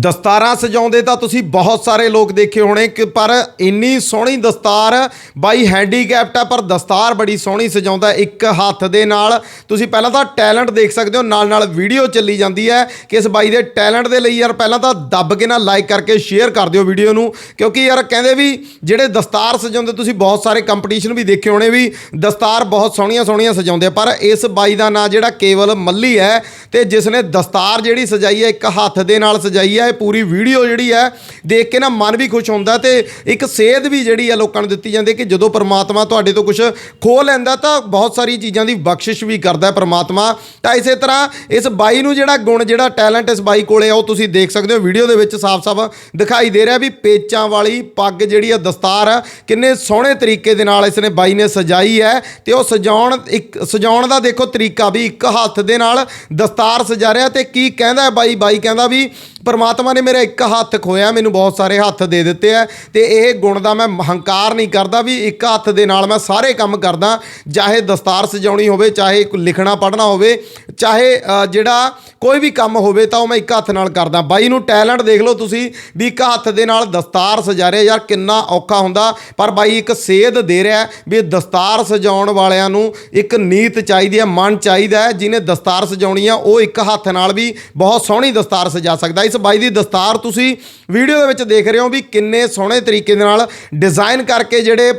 ਦਸਤਾਰਾਂ ਸਜਾਉਂਦੇ ਤਾਂ ਤੁਸੀਂ ਬਹੁਤ ਸਾਰੇ ਲੋਕ ਦੇਖੇ ਹੋਣੇ ਕਿ ਪਰ ਇੰਨੀ ਸੋਹਣੀ ਦਸਤਾਰ ਬਾਈ ਹੈਂਡੀਕੈਪਟ ਆ ਪਰ ਦਸਤਾਰ ਬੜੀ ਸੋਹਣੀ ਸਜਾਉਂਦਾ ਇੱਕ ਹੱਥ ਦੇ ਨਾਲ। ਤੁਸੀਂ ਪਹਿਲਾਂ ਤਾਂ ਟੈਲੈਂਟ ਦੇਖ ਸਕਦੇ ਹੋ ਨਾਲ ਨਾਲ ਵੀਡੀਓ ਚੱਲੀ ਜਾਂਦੀ ਹੈ ਕਿ ਇਸ ਬਾਈ ਦੇ ਟੈਲੈਂਟ ਦੇ ਲਈ ਯਾਰ ਪਹਿਲਾਂ ਤਾਂ ਦੱਬ ਕੇ ਨਾ ਲਾਈਕ ਕਰਕੇ ਸ਼ੇਅਰ ਕਰ ਦਿਓ ਵੀਡੀਓ ਨੂੰ, ਕਿਉਂਕਿ ਯਾਰ ਕਹਿੰਦੇ ਵੀ ਜਿਹੜੇ ਦਸਤਾਰ ਸਜਾਉਂਦੇ, ਤੁਸੀਂ ਬਹੁਤ ਸਾਰੇ ਕੰਪੀਟੀਸ਼ਨ ਵੀ ਦੇਖੇ ਹੋਣੇ ਵੀ ਦਸਤਾਰ ਬਹੁਤ ਸੋਹਣੀਆਂ ਸੋਹਣੀਆਂ ਸਜਾਉਂਦੇ ਪਰ ਇਸ ਬਾਈ ਦਾ ਨਾਂ ਜਿਹੜਾ ਕੇਵਲ ਮੱਲੀ ਹੈ ਤੇ ਜਿਸ ਨੇ ਦਸਤਾਰ ਜਿਹੜੀ ਸਜਾਈ ਹੈ, ਇੱਕ ਹੱਥ ਦੇ ਨਾਲ ਸਜਾਈ ਹੈ ਇਹ ਪੂਰੀ ਵੀਡੀਓ ਜਿਹੜੀ ਹੈ, ਦੇਖ ਕੇ ਨਾ ਮਨ ਵੀ ਖੁਸ਼ ਹੁੰਦਾ ਤੇ ਇੱਕ ਸੇਧ ਵੀ ਜਿਹੜੀ ਹੈ ਲੋਕਾਂ ਨੂੰ ਦਿੱਤੀ ਜਾਂਦੀ ਹੈ ਕਿ ਜਦੋਂ ਪਰਮਾਤਮਾ ਤੁਹਾਡੇ ਤੋਂ ਕੁਝ ਖੋਹ ਲੈਂਦਾ ਤਾਂ ਬਹੁਤ ਸਾਰੀ ਚੀਜ਼ਾਂ ਦੀ ਬਖਸ਼ਿਸ਼ ਵੀ ਕਰਦਾ ਹੈ ਪ੍ਰਮਾਤਮਾ। ਤਾਂ ਇਸੇ ਤਰ੍ਹਾਂ ਇਸ ਬਾਈ ਨੂੰ ਜਿਹੜਾ ਗੁਣ, ਜਿਹੜਾ ਟੈਲੈਂਟ ਇਸ ਬਾਈ ਕੋਲੇ ਆ, ਉਹ ਤੁਸੀਂ ਦੇਖ ਸਕਦੇ ਹੋ। ਵੀਡੀਓ ਦੇ ਵਿੱਚ ਸਾਫ਼-ਸਾਫ਼ ਦਿਖਾਈ ਦੇ ਰਿਹਾ ਵੀ ਪੇਚਾਂ ਵਾਲੀ ਪੱਗ ਜਿਹੜੀ ਆ ਦਸਤਾਰ ਕਿੰਨੇ ਸੋਹਣੇ ਤਰੀਕੇ ਦੇ ਨਾਲ ਇਸ ਨੇ ਬਾਈ ਨੇ ਸਜਾਈ ਹੈ ਤੇ ਉਹ ਸਜਾਉਣ ਇੱਕ ਸਜਾਉਣ ਦਾ ਦੇਖੋ ਤਰੀਕਾ ਵੀ ਇੱਕ ਹੱਥ ਦੇ ਨਾਲ ਦਸਤਾਰ ਸਜਾ ਰਿਹਾ ਤੇ ਕੀ ਕਹਿੰਦਾ ਬਾਈ? ਬਾਈ ਕਹਿੰਦਾ ਵੀ ਪਰਮਾਤਮਾ ਨੇ ਮੇਰਾ ਇੱਕ ਹੱਥ ਖੋਇਆ, ਮੈਨੂੰ ਬਹੁਤ ਸਾਰੇ ਹੱਥ ਦੇ ਦਿੱਤੇ ਆ ਤੇ ਇਹ ਗੁਣ ਦਾ ਮੈਂ ਹੰਕਾਰ ਨਹੀਂ ਕਰਦਾ ਵੀ ਇੱਕ ਹੱਥ ਦੇ ਨਾਲ ਮੈਂ ਸਾਰੇ ਕੰਮ ਕਰਦਾ, ਚਾਹੇ ਦਸਤਾਰ ਸਜਾਉਣੀ ਹੋਵੇ, ਚਾਹੇ ਲਿਖਣਾ ਪੜ੍ਹਨਾ ਹੋਵੇ, ਚਾਹੇ ਜਿਹੜਾ ਕੋਈ ਵੀ ਕੰਮ ਹੋਵੇ ਤਾਂ ਉਹ ਮੈਂ ਇੱਕ ਹੱਥ ਨਾਲ ਕਰਦਾ। ਬਾਈ ਨੂੰ ਟੈਲੈਂਟ ਦੇਖ ਲਓ ਤੁਸੀਂ ਵੀ ਇੱਕ ਹੱਥ ਦੇ ਨਾਲ ਦਸਤਾਰ ਸਜਾ ਰਿਹਾ, ਯਾਰ ਕਿੰਨਾ ਔਖਾ ਹੁੰਦਾ, ਪਰ ਬਾਈ ਇੱਕ ਸੇਧ ਦੇ ਰਿਹਾ ਵੀ ਦਸਤਾਰ ਸਜਾਉਣ ਵਾਲਿਆਂ ਨੂੰ ਇੱਕ ਨੀਤ ਚਾਹੀਦੀ ਹੈ ਮਨ ਚਾਹੀਦਾ ਹੈ, ਜਿਹਨੇ ਦਸਤਾਰ ਸਜਾਉਣੀ ਆ, ਉਹ ਇੱਕ ਹੱਥ ਨਾਲ ਵੀ ਬਹੁਤ ਸੋਹਣੀ ਦਸਤਾਰ ਸਜਾ ਸਕਦਾ। ਇਸ ਬਾਈ ਦੀ ਦਸਤਾਰ ਤੁਸੀਂ ਵੀਡੀਓ ਦੇ ਵਿੱਚ ਦੇਖ ਰਹੇ ਹੋ ਵੀ ਕਿੰਨੇ ਸੋਹਣੇ ਤਰੀਕੇ ਦੇ ਨਾਲ ਡਿਜ਼ਾਈਨ ਕਰਕੇ ਜਿਹੜੇ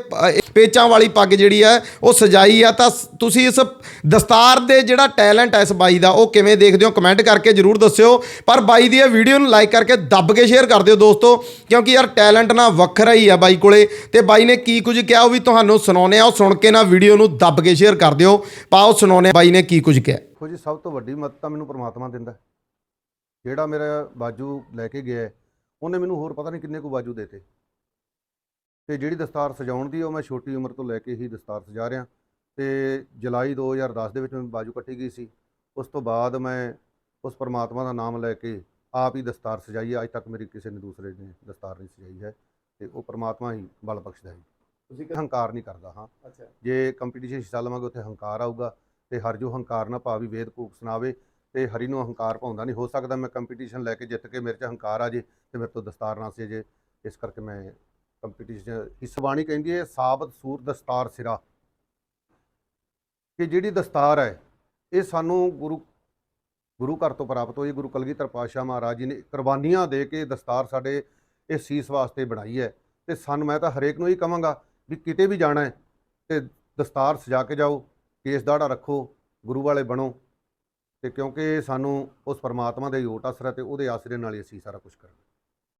ਪੇਚਾਂ ਵਾਲੀ ਪੱਗ ਜਿਹੜੀ ਹੈ, ਉਹ ਸਜਾਈ ਆ। ਤਾਂ ਤੁਸੀਂ ਇਸ ਦਸਤਾਰ ਦੇ ਜਿਹੜਾ ਟੈਲੈਂਟ ਹੈ ਇਸ ਬਾਈ ਦਾ, ਉਹ ਕਿਵੇਂ ਦੇਖਦੇ ਹੋ? ਕਮੈਂਟ ਕਰਕੇ ਜਰੂਰ ਦੱਸਿਓ। ਪਰ ਬਾਈ ਦੀ ਇਹ ਵੀਡੀਓ ਨੂੰ ਲਾਈਕ ਕਰਕੇ ਦੱਬ ਕੇ ਸ਼ੇਅਰ ਕਰ ਦਿਓ ਦੋਸਤੋ, ਕਿਉਂਕਿ ਯਾਰ ਟੈਲੈਂਟ ਨਾ ਵੱਖਰਾ ਹੀ ਆ ਬਾਈ ਕੋਲੇ। ਤੇ ਬਾਈ ਨੇ ਕੀ ਕੁਝ ਕਿਹਾ, ਉਹ ਵੀ ਤੁਹਾਨੂੰ ਸੁਣਾਉਣੇ ਆ। ਉਹ ਸੁਣ ਕੇ ਨਾ ਵੀਡੀਓ ਨੂੰ ਦੱਬ ਕੇ ਸ਼ੇਅਰ ਕਰ ਦਿਓ। ਪਾਓ ਸੁਣਾਉਣੇ ਬਾਈ ਨੇ ਕੀ ਕੁਝ ਕਿਹਾ। ਦੇਖੋ ਜੀ, ਸਭ ਤੋਂ ਵੱਡੀ ਮਦਦ ਤਾਂ ਮੈਨੂੰ ਪ੍ਰਮਾਤਮਾ ਦਿੰਦਾ। ਜਿਹੜਾ ਮੇਰਾ ਬਾਜੂ ਲੈ ਕੇ ਗਿਆ ਉਹਨੇ ਮੈਨੂੰ ਹੋਰ ਪਤਾ ਨਹੀਂ ਕਿੰਨੇ ਕੁ ਬਾਜੂ ਦੇਤੇ। ਤੇ ਜਿਹੜੀ ਦਸਤਾਰ ਸਜਾਉਣ ਦੀ ਉਹ ਮੈਂ ਛੋਟੀ ਉਮਰ ਤੋਂ ਲੈ ਕੇ ਹੀ ਦਸਤਾਰ ਸਜਾ ਰਿਹਾ। ਤੇ ਜੁਲਾਈ 2010 ਦੇ ਵਿੱਚ ਮੈਂ ਬਾਜੂ ਕੱਟੀ ਗਈ ਸੀ। ਉਸ ਤੋਂ ਬਾਅਦ ਮੈਂ ਉਸ ਪ੍ਰਮਾਤਮਾ ਦਾ ਨਾਮ ਲੈ ਕੇ ਆਪ ਹੀ ਦਸਤਾਰ ਸਜਾਈ ਹੈ। ਅੱਜ ਤੱਕ ਮੇਰੀ ਕਿਸੇ ਨੇ ਦੂਸਰੇ ਨੇ ਦਸਤਾਰ ਨਹੀਂ ਸਜਾਈ ਹੈ। ਤੇ ਉਹ ਪ੍ਰਮਾਤਮਾ ਹੀ ਬਲ ਬਖਸ਼ਦਾ ਹੈ। ਤੁਸੀਂ ਹੰਕਾਰ ਨਹੀਂ ਕਰਦਾ ਹਾਂ। ਅੱਛਾ। ਜੇ ਕੰਪੀਟੀਸ਼ਨ ਹਿੱਸਾ ਲਵਾਂਗੇ ਉੱਥੇ ਹੰਕਾਰ ਆਊਗਾ। ਤੇ ਹਰ ਜੋ ਹੰਕਾਰ ਨਾ ਭਾਵੀ ਵੇਦ ਕੂਕ ਸੁਣਾਵੇ ਤੇ ਹਰੀ ਨੂੰ ਹੰਕਾਰ ਪਾਉਂਦਾ ਨਹੀਂ। ਹੋ ਸਕਦਾ ਮੈਂ ਕੰਪੀਟੀਸ਼ਨ ਲੈ ਕੇ ਜਿੱਤ ਕੇ ਮੇਰੇ 'ਚ ਹੰਕਾਰ ਆ ਜੇ ਤੇ ਮੇਰੇ ਤੋਂ ਦਸਤਾਰ ਨਾ ਸੇ ਜੇ। ਇਸ ਕਰਕੇ ਮੈਂ ਕੰਪੀਟੀਸ਼ਨ ਇਸ ਬਾਣੀ ਕਹਿੰਦੀ ਹੈ, ਸਾਬਤ ਸੂਰ ਦਸਤਾਰ ਸਿਰਾ। ਕਿ ਜਿਹੜੀ ਦਸਤਾਰ ਹੈ, ਇਹ ਸਾਨੂੰ ਗੁਰੂ ਗੁਰੂ ਘਰ ਤੋਂ ਪ੍ਰਾਪਤ ਹੋਈ। ਗੁਰੂ ਕਲਗੀਧਰ ਪਾਤਸ਼ਾਹ ਮਹਾਰਾਜ ਜੀ ਨੇ ਕੁਰਬਾਨੀਆਂ ਦੇ ਕੇ ਦਸਤਾਰ ਸਾਡੇ ਇਹ ਸੀਸ ਵਾਸਤੇ ਬਣਾਈ ਹੈ। ਤੇ ਸਾਨੂੰ ਮੈਂ ਤਾਂ ਹਰੇਕ ਨੂੰ ਹੀ ਕਹਾਂਗਾ ਵੀ ਕਿਤੇ ਵੀ ਜਾਣਾ ਹੈ ਤੇ ਦਸਤਾਰ ਸਜਾ ਕੇ ਜਾਓ, ਕੇਸ ਦਾੜਾ ਰੱਖੋ, ਗੁਰੂ ਵਾਲੇ ਬਣੋ। ਤੇ ਕਿਉਂਕਿ ਸਾਨੂੰ ਉਸ ਪਰਮਾਤਮਾ ਦੇ ਓਟ ਆਸਰਾ ਤੇ ਉਹਦੇ ਆਸਰੇ ਨਾਲ ਹੀ ਅਸੀਂ ਸਾਰਾ ਕੁਝ ਕਰਾਂਗੇ।